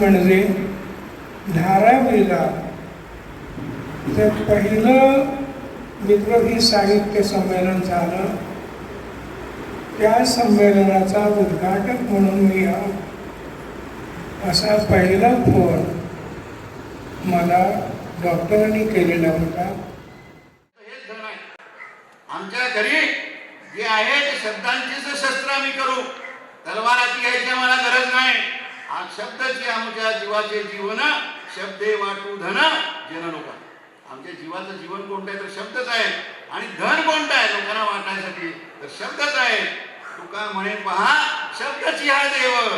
म्हणजे धारावीला तर पहिलं मित्रही साहित्य संमेलन झालं. त्या संमेलनाचा उद्घाटक म्हणून मी असा पहिला फोन मला डॉक्टरांनी केलेला होता. आमच्या घरी जे आहे ते शब्दांचीच शस्त्र आम्ही करू. तलवाराची घ्यायची मला गरज नाही. शब्दाची आमच्या जीवाचे जीवन शब्दे वाटू धन जन लोक आमच्या जीवाचं जीवन कोणतं आहे? तर शब्दच आहे. आणि धन कोणतं आहे? लोकांना वाटण्यासाठी तर शब्दच आहे. तुका म्हणे पहा शब्दची हा देव.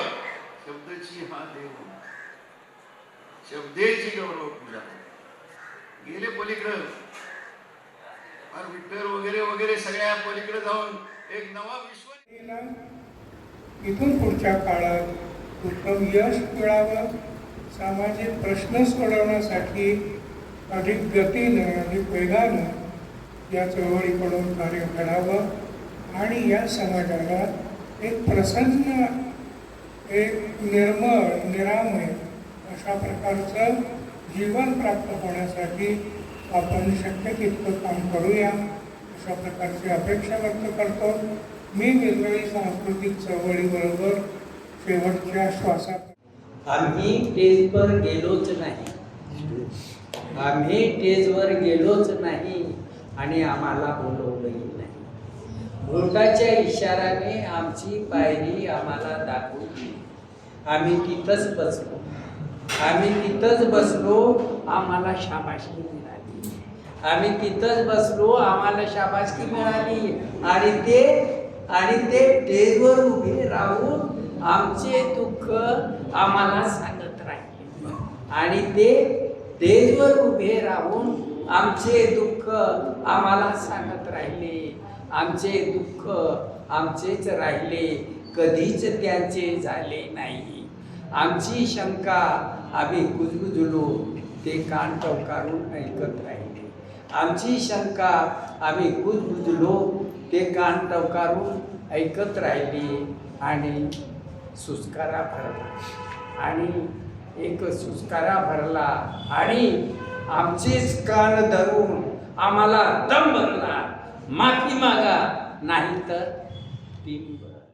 शब्दची हा देव. शब्देची गौरव पूजा. गेले पलीकडं. फार विठ्ठल वगैरे वगैरे सगळ्या पलीकडे जाऊन एक नवा विश्व इथून पुढच्या काळात उत्तम यश मिळावं सामाजिक प्रश्न सोडवण्यासाठी अधिक गतीनं अधिक वेगानं या चळवळीकडून कार्य घडावं आणि या समाजाला एक प्रसन्न एक निर्मळ निरामय अशा प्रकारचं जीवन प्राप्त होण्यासाठी आपण शक्य तितकं काम करूया अशा प्रकारची अपेक्षा व्यक्त करतो. मी वेगवेगळी सांस्कृतिक चळवळीबरोबर शेवटच्या श्वासात. आम्ही टेजवर गेलोच नाही. आम्ही टेजवर गेलोच नाही आणि आम्हाला बोलवलंही नाही. बोटाच्या इशाराने आमची पायरी आम्हाला दाखवली. आम्ही तिथंच बसलो. आम्ही तिथंच बसलो आम्हाला शाबाशकी मिळाली. आम्ही तिथंच बसलो आम्हाला शाबाशकी मिळाली. आणि ते आणि ते टेजवर उभे राहून आमचे दुःख आम्हाला सांगत राहिले. आणि ते स्टेजवर उभे राहून आमचे दुःख आम्हाला सांगत राहिले. आमचे दुःख आमचेच राहिले. कधीच त्यांचे झाले नाही. आमची शंका आम्ही कुजबुजलो ते कान टवकारून ऐकत राहिले. आमची शंका आम्ही कुजबुजलो ते कान टवकारून ऐकत राहिली. आणि सुस्कारा भरला. आणि एक सुस्कारा भरला आणि आमचेच कान धरून आम्हाला दम भरला. माफी मागा नाही तर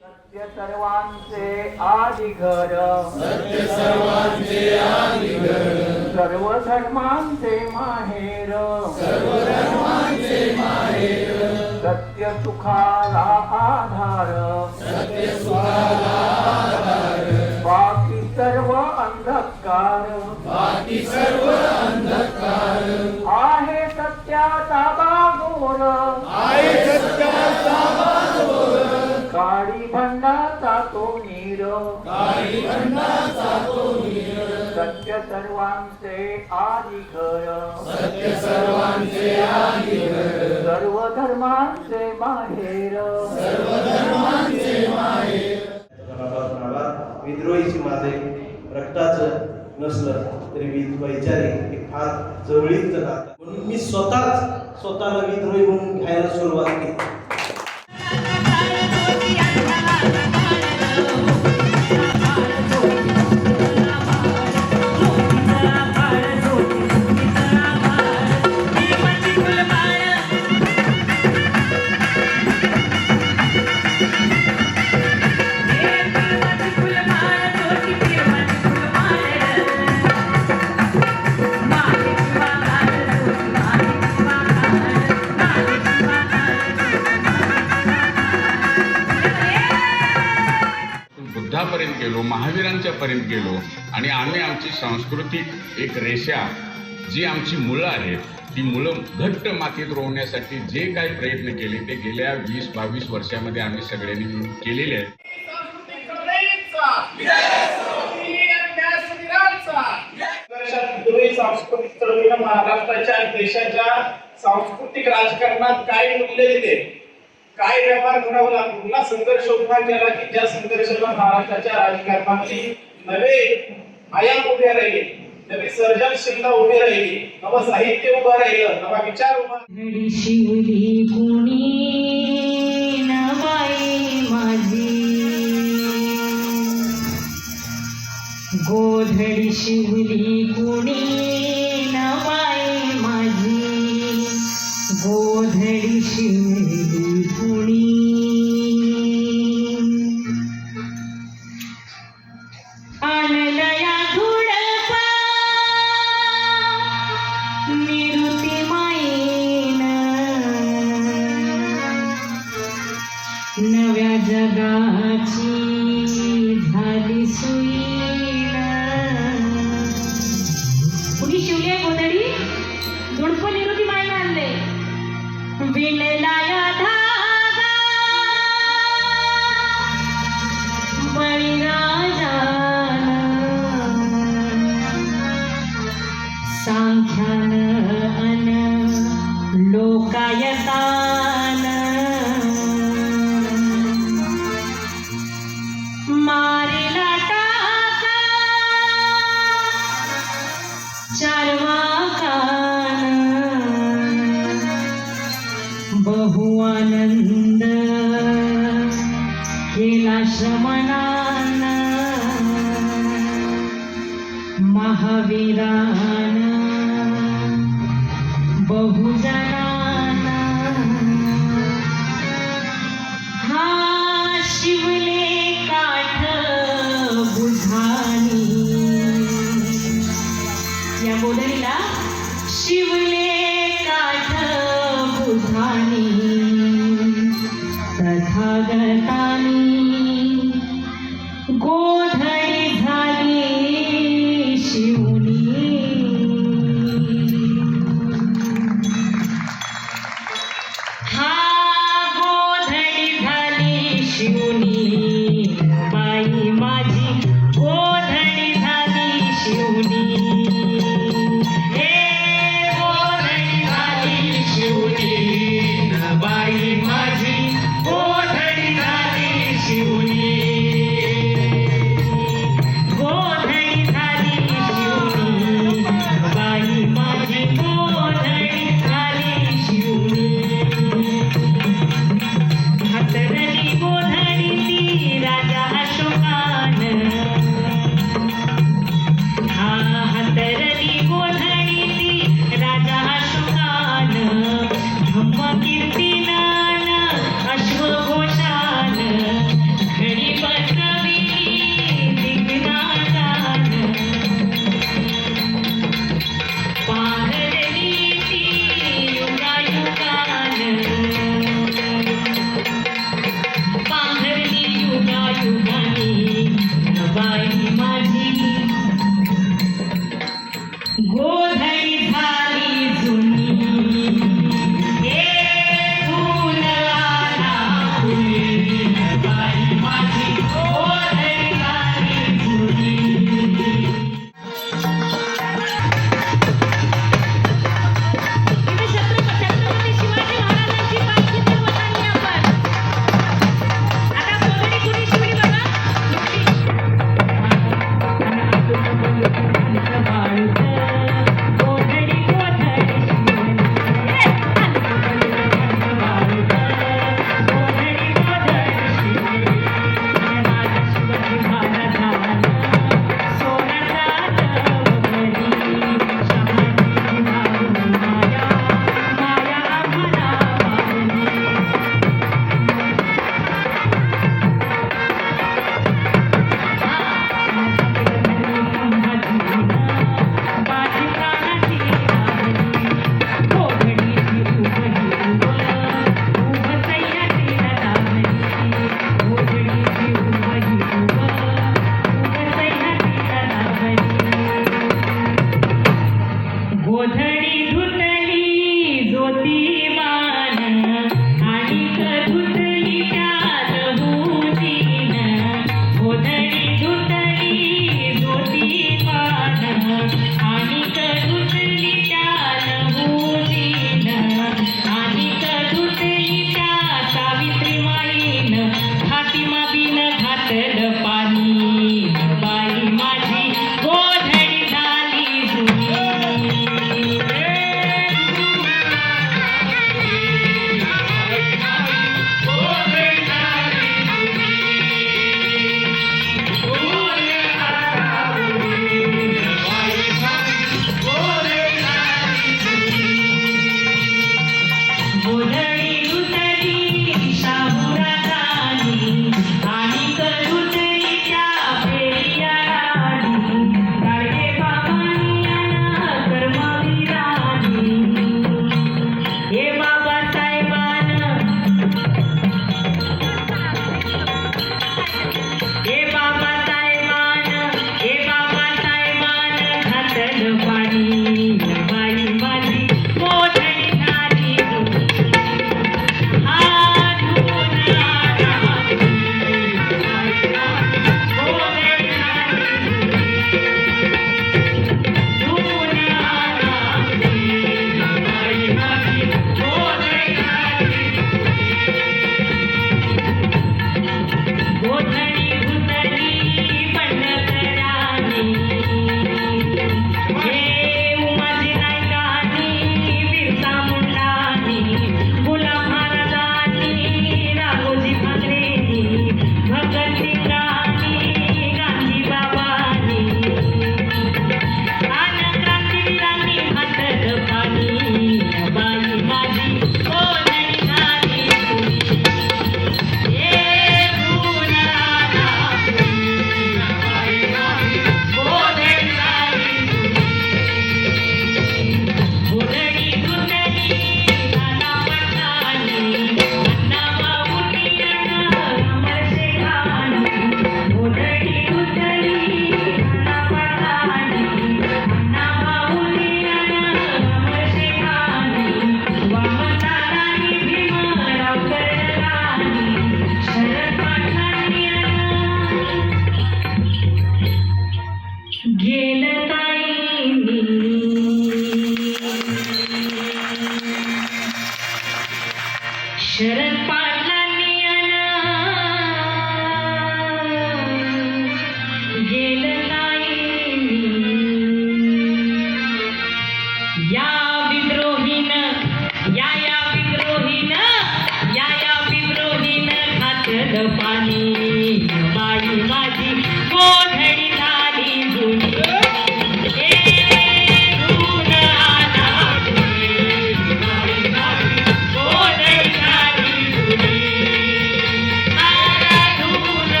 सत्य सर्वांचे आधी घर सत्य सर्वांचे आधी घर सर्व धर्मांचे माहेर. सर्व धर्मांचे माहेर. सत्य सुखाला आधार. सत्य सुखाला आधार बाकी सर्व अंधकार. बाकी सर्व अंधकार. आहे सत्याचा बागोर. आहे सत्याचा काळी भंडाचा तो नीर. काळी सत्य सर्वांचे आधी घर सत्य सर्वांचे घर सर्व धर्मांचे माहेर. सर्व धर्मांचे माहेर विद्रोहीची माझे रक्ताचं नसलं तरी वि- वैचारिक फार जवळीचं नातं म्हणून मी स्वतःच स्वतःला विद्रोही म्हणून घ्यायला गेलो महावीरांच्या पर्यंत गेलो. आणि आम्ही आमची सांस्कृतिक एक रेषा जी आमची मुलं आहेत ती मुलं घट्ट मातीत रोवण्यासाठी जे काही प्रयत्न केले ते गेल्या वीस बावीस वर्षामध्ये आम्ही सगळ्यांनी मिळून केलेले आहेत. सांस्कृतिक चळवळीनं महाराष्ट्राच्या देशाच्या सांस्कृतिक राजकारणात काय मूल्य दिले. काय व्यवहार घडावा लागला कुठला संघर्ष उभा केला की ज्या संघर्षाला महाराष्ट्राच्या राजकारणामध्ये नवे आयाम उभे राहिले. नवी सर्जनशीलता उभी राहिली. नवं साहित्य उभं राहिलं. नवा विचार उभा घडी शिवली कुणी? न बाई माझी. गोधडी शिवली कुणी?